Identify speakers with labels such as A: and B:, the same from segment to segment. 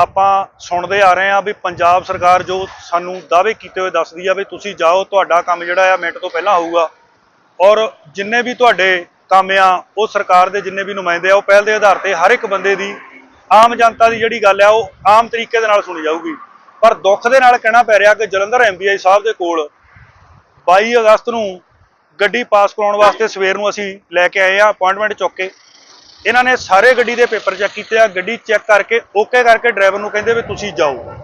A: ਆਪਾਂ ਸੁਣਦੇ ਆ ਰਹੇ ਹਾਂ ਵੀ ਪੰਜਾਬ ਸਰਕਾਰ ਜੋ ਸਾਨੂੰ ਦਾਅਵੇ ਕੀਤੇ ਹੋਏ ਦੱਸਦੀ ਆ ਵੀ ਤੁਸੀਂ ਜਾਓ, ਤੁਹਾਡਾ ਕੰਮ ਜਿਹੜਾ ਆ ਮਿੰਟ ਤੋਂ ਪਹਿਲਾਂ ਹੋਊਗਾ। ਔਰ ਜਿੰਨੇ ਵੀ ਤੁਹਾਡੇ ਕੰਮ ਆ, ਉਹ ਸਰਕਾਰ ਦੇ ਜਿੰਨੇ ਵੀ ਨੁਮਾਇੰਦੇ ਆ, ਉਹ ਪਹਿਲ ਦੇ ਆਧਾਰ ਤੇ ਹਰ ਇੱਕ ਬੰਦੇ ਦੀ, ਆਮ ਜਨਤਾ ਦੀ ਜਿਹੜੀ ਗੱਲ ਆ, ਉਹ ਆਮ ਤਰੀਕੇ ਦੇ ਨਾਲ ਸੁਣੀ ਜਾਊਗੀ। ਪਰ ਦੁੱਖ ਦੇ ਨਾਲ ਕਹਿਣਾ ਪੈ ਰਿਹਾ ਕਿ ਜਲੰਧਰ ਐਮਬੀਆਈ ਸਾਹਿਬ ਦੇ ਕੋਲ 22 ਅਗਸਤ ਨੂੰ ਗੱਡੀ ਪਾਸ ਕਰਾਉਣ ਵਾਸਤੇ ਸਵੇਰ ਨੂੰ ਅਸੀਂ ਲੈ ਕੇ ਆਏ ਆ, ਅਪਾਇੰਟਮੈਂਟ ਚੁੱਕ ਕੇ। ਇਹਨਾਂ ਨੇ ਸਾਰੇ ਗੱਡੀ ਦੇ ਪੇਪਰ ਚੈੱਕ ਕੀਤੇ ਆ, ਗੱਡੀ ਚੈੱਕ ਕਰਕੇ ਓਕੇ ਕਰਕੇ ਡਰਾਈਵਰ ਨੂੰ ਕਹਿੰਦੇ ਵੀ ਤੁਸੀਂ ਜਾਓ।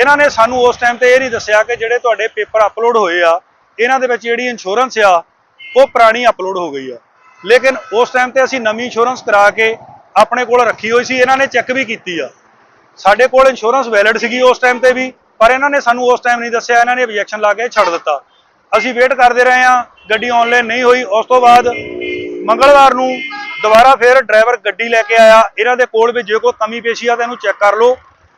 A: ਇਹਨਾਂ ਨੇ ਸਾਨੂੰ ਉਸ ਟਾਈਮ ਤੇ ਇਹ ਨਹੀਂ ਦੱਸਿਆ ਕਿ ਜਿਹੜੇ ਤੁਹਾਡੇ ਪੇਪਰ ਅਪਲੋਡ ਹੋਏ ਆ, ਇਹਨਾਂ ਦੇ ਵਿੱਚ ਜਿਹੜੀ ਇੰਸ਼ੋਰੈਂਸ ਆ, ਉਹ ਪੁਰਾਣੀ ਅਪਲੋਡ ਹੋ ਗਈ ਆ। ਲੇਕਿਨ ਉਸ ਟਾਈਮ ਤੇ ਅਸੀਂ ਨਵੀਂ ਇੰਸ਼ੋਰੈਂਸ ਕਰਾ ਕੇ ਆਪਣੇ ਕੋਲ ਰੱਖੀ ਹੋਈ ਸੀ, ਇਹਨਾਂ ਨੇ ਚੈੱਕ ਵੀ ਕੀਤੀ ਆ। ਸਾਡੇ ਕੋਲ ਇੰਸ਼ੋਰੈਂਸ ਵੈਲਿਡ ਸੀਗੀ ਉਸ ਟਾਈਮ ਤੇ ਵੀ, ਪਰ ਇਹਨਾਂ ਨੇ ਸਾਨੂੰ ਉਸ ਟਾਈਮ ਨਹੀਂ ਦੱਸਿਆ, ਇਹਨਾਂ ਨੇ ਆਬਜੈਕਸ਼ਨ ਲਾ ਕੇ ਛੱਡ ਦਿੱਤਾ। ਅਸੀਂ ਵੇਟ ਕਰਦੇ ਰਹੇ ਆ, ਗੱਡੀ ਆਨਲਾਈਨ ਨਹੀਂ ਹੋਈ, ਉਸ ਤੋਂ ਬਾਅਦ ਮੰਗਲਵਾਰ ਨੂੰ ਦੁਬਾਰਾ ਫਿਰ ਡਰਾਈਵਰ ਗੱਡੀ ਲੈ ਕੇ ਆਇਆ। ਇਹਨਾਂ ਦੇ ਕੋਲ ਵੀ ਜੇ ਕੋਈ ਕਮੀ ਪੇਸ਼ੀ ਆ ਤਾਂ ਇਹਨੂੰ ਚੈੱਕ ਕਰ ਲਓ।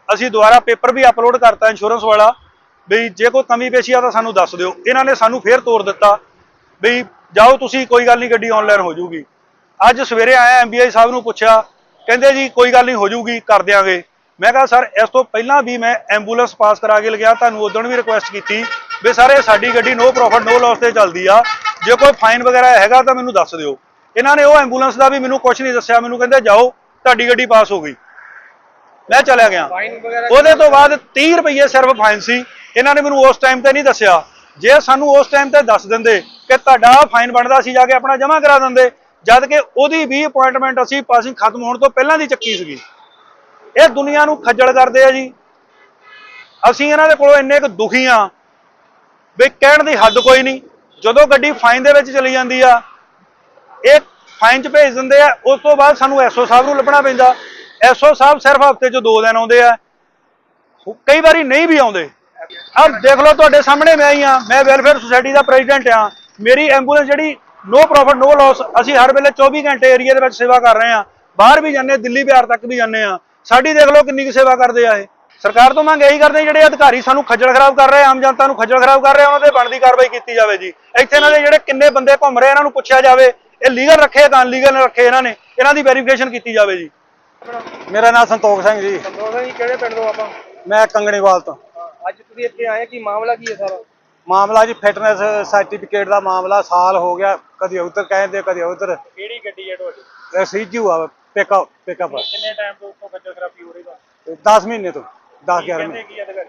A: ਅਸੀਂ ਦੁਬਾਰਾ ਪੇਪਰ ਵੀ ਅਪਲੋਡ ਕਰਤਾ ਇੰਸ਼ੋਰੈਂਸ ਵਾਲਾ। ਵੀ ਜੇ ਕੋਈ ਕਮੀ ਪੇਸ਼ੀ ਆ ਤਾਂ ਸਾਨੂੰ ਦੱਸ ਦਿਓ। ਇਹਨਾਂ ਨੇ ਸਾਨੂੰ ਫੇਰ ਤੋੜ ਦਿੱਤਾ। ਵੀ ਜਾਓ ਤੁਸੀਂ, ਕੋਈ ਗੱਲ ਨਹੀਂ, ਗੱਡੀ ਆਨਲਾਈਨ ਹੋ ਜਾਊਗੀ। ਅੱਜ ਸਵੇਰੇ ਆਇਆ ਐਮਬੀਆਈ ਸਾਹਿਬ ਨੂੰ ਪੁੱਛਿਆ। ਕਹਿੰਦੇ ਜੀ, ਕੋਈ ਗੱਲ ਨਹੀਂ, ਹੋ ਜਾਊਗੀ, ਕਰ ਦਿਆਂਗੇ। ਮੈਂ ਕਿਹਾ, ਸਰ, ਇਸ ਤੋਂ ਪਹਿਲਾਂ ਵੀ ਮੈਂ ਐਂਬੂਲੈਂਸ ਪਾਸ ਕਰਾ ਕੇ ਲਗਿਆ ਤੁਹਾਨੂੰ ਉਦੋਂ ਵੀ ਰਿਕੁਐਸਟ ਕੀਤੀ ਵੀ ਸਰ, ਇਹ ਸਾਡੀ ਗੱਡੀ ਨੋ ਪ੍ਰੋਫਿਟ ਨੋ ਲਾਸ ਤੇ ਚੱਲਦੀ ਆ। ਜੇ ਕੋਈ ਫਾਈਨ ਵਗੈਰਾ ਹੈਗਾ ਤਾਂ ਮੈਨੂੰ ਦੱਸ ਦਿਓ। ਇਹਨਾਂ ਨੇ ਉਹ ਐਂਬੂਲੈਂਸ ਦਾ ਵੀ ਮੈਨੂੰ ਕੁਝ ਨਹੀਂ ਦੱਸਿਆ ਮੈਨੂੰ ਕਹਿੰਦੇ ਜਾਓ ਤੁਹਾਡੀ ਗੱਡੀ ਪਾਸ ਹੋ ਗਈ। ਮੈਂ ਚਲਿਆ ਗਿਆ। ਉਹਦੇ ਤੋਂ ਬਾਅਦ 30 ਰੁਪਏ ਸਿਰਫ ਫਾਈਨ ਸੀ। ਇਹਨਾਂ ਨੇ ਮੈਨੂੰ ਉਸ ਟਾਈਮ ਤੇ ਨਹੀਂ ਦੱਸਿਆ। ਜੇ ਸਾਨੂੰ ਉਸ ਟਾਈਮ ਤੇ ਦੱਸ ਦਿੰਦੇ ਕਿ ਤੁਹਾਡਾ ਫਾਈਨ ਬਣਦਾ ਸੀ ਜਾ ਕੇ ਆਪਣਾ ਜਮ੍ਹਾਂ ਕਰਾ ਦਿੰਦੇ ਜਦ ਕਿ ਉਹਦੀ ਵੀ ਅਪਾਇੰਟਮੈਂਟ ਅਸੀਂ ਪਾਸਿੰਗ ਖਤਮ ਹੋਣ ਤੋਂ ਪਹਿਲਾਂ ਦੀ ਚੱਕੀ ਸੀਗੀ। ਇਹ ਦੁਨੀਆ ਨੂੰ ਖੱਜਲ ਕਰਦੇ ਆ ਜੀ। ਅਸੀਂ ਇਹਨਾਂ ਦੇ ਕੋਲੋਂ ਇੰਨੇ ਕੁ ਦੁਖੀ ਆ ਵੀ ਕਹਿਣ ਦੀ ਹੱਦ ਕੋਈ ਨਹੀਂ। ਜਦੋਂ ਗੱਡੀ ਫਾਈਨ ਦੇ ਵਿੱਚ ਚਲੀ ਜਾਂਦੀ ਆ ਇਹ ਫਾਈਨ 'ਚ ਭੇਜ ਦਿੰਦੇ ਆ, ਉਸ ਤੋਂ ਬਾਅਦ ਸਾਨੂੰ ਐਸਓ ਸਾਹਿਬ ਨੂੰ ਲੱਭਣਾ ਪੈਂਦਾ। ਐਸਓ ਸਾਹਿਬ ਸਿਰਫ ਹਫ਼ਤੇ 'ਚ ਦੋ ਦਿਨ ਆਉਂਦੇ ਆ। ਕਈ ਵਾਰੀ ਨਹੀਂ ਵੀ ਆਉਂਦੇ। ਆਹ ਦੇਖ ਲਓ ਤੁਹਾਡੇ ਸਾਹਮਣੇ ਮੈਂ ਹੀ ਆ, ਮੈਂ ਵੈਲਫੇਅਰ ਸੁਸਾਇਟੀ ਦਾ ਪ੍ਰੈਜ਼ੀਡੈਂਟ ਆ। ਮੇਰੀ ਐਂਬੂਲੈਂਸ ਜਿਹੜੀ ਨੋ ਪ੍ਰੋਫਿਟ ਨੋ ਲਾਸ ਅਸੀਂ ਹਰ ਵੇਲੇ 24 ਘੰਟੇ ਏਰੀਆ ਦੇ ਵਿੱਚ ਸੇਵਾ ਕਰ ਰਹੇ ਆ। ਬਾਹਰ ਵੀ ਜਾਂਦੇ, ਦਿੱਲੀ, ਬਿਹਾਰ ਤੱਕ ਵੀ ਜਾਂਦੇ ਆ। ਸਾਡੀ ਦੇਖ ਲਓ ਕਿੰਨੀ ਕੁ ਸੇਵਾ ਕਰਦੇ ਆ ਇਹ। ਸਰਕਾਰ ਤੋਂ ਮੰਗ ਇਹੀ ਕਰਦੇ ਜਿਹੜੇ ਅਧਿਕਾਰੀ ਸਾਨੂੰ ਖੱਜਲ ਖਰਾਬ ਕਰ ਰਹੇ ਆਮ ਜਨਤਾ ਨੂੰ ਖੱਜਲ ਖਰਾਬ ਕਰ ਰਹੇ ਉਹਨਾਂ ਤੇ ਬਣਦੀ ਕਾਰਵਾਈ ਕੀਤੀ ਜਾਵੇ ਜੀ। ਇੱਥੇ ਇਹਨਾਂ ਦੇ ਜਿਹੜੇ ਕਿੰਨੇ ਬੰਦੇ ਘੁੰਮ ਰਹੇ ਇਹਨਾਂ ਨੂੰ ਪੁੱਛਿਆ ਜਾਵੇ। ਇਹ ਲੀਗਲ ਰੱਖੇ ਤਾਂ ਅਨਲੀਗਲ ਰੱਖੇ ਇਹਨਾਂ ਨੇ। ਇਹਨਾਂ ਦੀ ਵੈਰੀਫਿਕੇਸ਼ਨ ਕੀਤੀ ਜਾਵੇ ਜੀ।
B: ਮੇਰਾ ਨਾਮ ਸੰਤੋਖ ਸਿੰਘ ਜੀ।
C: ਸੰਤੋਖ ਸਿੰਘ ਜੀ ਕਿਹੜੇ ਪਿੰਡ ਤੋਂ ਆਪਾਂ?
B: ਮੈਂ ਕੰਗਣੀਵਾਲ ਤੋਂ।
C: ਹਾਂ, ਅੱਜ ਤੁਸੀਂ ਇੱਥੇ ਆਏ ਕੀ ਮਾਮਲਾ ਕੀ ਹੈ ਸਾਰਾ?
B: ਮਾਮਲਾ ਜੀ ਫਿਟਨੈਸ ਸਰਟੀਫਿਕੇਟ ਦਾ ਮਾਮਲਾ ਸਾਲ ਹੋ ਗਿਆ। ਕਦੀ ਉਧਰ ਕਹਿੰਦੇ ਕਦੀ ਉਧਰ।
C: ਕਿਹੜੀ ਗੱਡੀ ਹੈ ਤੁਹਾਡੀ?
B: ਸੀਜੂ ਆ ਪਿਕਅਪ ਪਿਕਅਪ
C: ਕਿੰਨੇ ਟਾਈਮ ਤੋਂ ਉੱਥੋਂ ਖੱਜਲ ਖਰਾਬੀ ਹੋ ਰਹੀ ਹੈ
B: 10 ਮਹੀਨੇ ਤੋਂ 10 11
C: ਕਹਿੰਦੇ
B: ਮਹੀਨੇ।
C: ਕੀ ਅਧਿਕਾਰੀ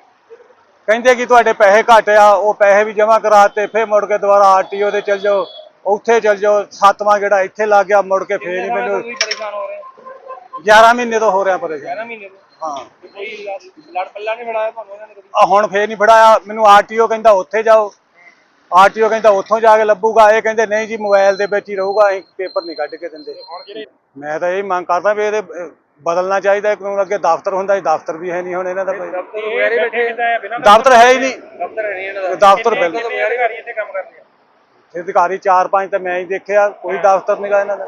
B: ਕਹਿੰਦੇ ਕਿ ਤੁਹਾਡੇ ਪੈਸੇ ਘੱਟ ਆ ਉਹ ਪੈਸੇ ਵੀ ਜਮ੍ਹਾਂ ਕਰਾਤੇ ਫੇਰ ਮੁੜ ਕੇ ਦੁਬਾਰਾ ਆਰਟੀਓ ਦੇ ਚਲ ਜਾਓ। ਉੱਥੇ ਚਲ ਜਾਓ ਸੱਤਵਾਂ ਜਿਹੜਾ ਇੱਥੇ ਲੱਗ ਗਿਆ ਮੁੜ ਕੇ ਫੇਰ ਹੀ ਮੈਨੂੰ
C: ਤੁਸੀਂ ਪਰੇਸ਼ਾਨ ਹੋ ਰਹੇ ਹੋ?
B: 11 ਮਹੀਨੇ ਤੋਂ ਹੋ ਰਿਹਾ ਪਰੇਸ਼ਾਨ।
C: 11 ਮਹੀਨੇ ਤੋਂ?
B: ਹਾਂ।
C: ਤੇ ਕੋਈ ਲੜ- ਲੜ ਪੱਲਾ ਨਹੀਂ ਫੜਾਇਆ ਤੁਹਾਨੂੰ ਇਹਨਾਂ ਨੇ ਕਦੀ?
B: ਆ ਹੁਣ ਫੇਰ ਨਹੀਂ ਫੜਾਇਆ ਮੈਨੂੰ ਆਰਟੀਓ ਕਹਿੰਦਾ ਉੱਥੇ ਜਾਓ। ਆਰਟੀਓ ਕਹਿੰਦਾ ਉੱਥੋਂ ਜਾ ਕੇ ਲੱਭੂਗਾ ਇਹ ਕਹਿੰਦੇ ਨਹੀਂ ਜੀ ਮੋਬਾਈਲ ਦੇ ਵਿੱਚ ਹੀ ਰਹੂਗਾ ਅਸੀਂ ਪੇਪਰ ਨਹੀਂ ਕੱਢ ਕੇ ਦਿੰਦੇ।
C: ਹੁਣ ਜਿਹੜੇ
B: ਮੈਂ ਤਾਂ ਇਹ ਮੰਗ ਕਰਦਾ ਵੀ ਇਹਦੇ ਅਹ, ਬਦਲਣਾ ਚਾਹੀਦਾ ਕਾਨੂੰਨ ਅੱਗੇ ਦਫ਼ਤਰ ਹੁੰਦਾ ਸੀ ਦਫ਼ਤਰ ਵੀ ਹੈ ਨਹੀਂ ਹੁਣ ਇਹਨਾਂ ਦਾ ਕੋਈ।
C: ਦਫ਼ਤਰ ਵਗੈਰੇ ਬੈਠੇ ਕਿਦਾਂ ਹੈ ਬਿਨਾਂ
B: ਦਫ਼ਤਰ ਹੈ ਹੀ ਨਹੀਂ।
C: ਦਫ਼ਤਰ ਹੈ ਨਹੀਂ ਇਹਨਾਂ ਦਾ।
B: ਦਫ਼ਤਰ
C: ਕਿੰਨੇ ਅਧਿਕਾਰੀ ਇੱਥੇ ਕੰਮ ਕਰਦੇ ਆ?
B: ਅਧਿਕਾਰੀ 4-5 ਤਾਂ ਮੈਂ ਹੀ ਦੇਖਿਆ ਕੋਈ ਦਫ਼ਤਰ ਨਹੀਂਗਾ ਇਹਨਾਂ ਦਾ।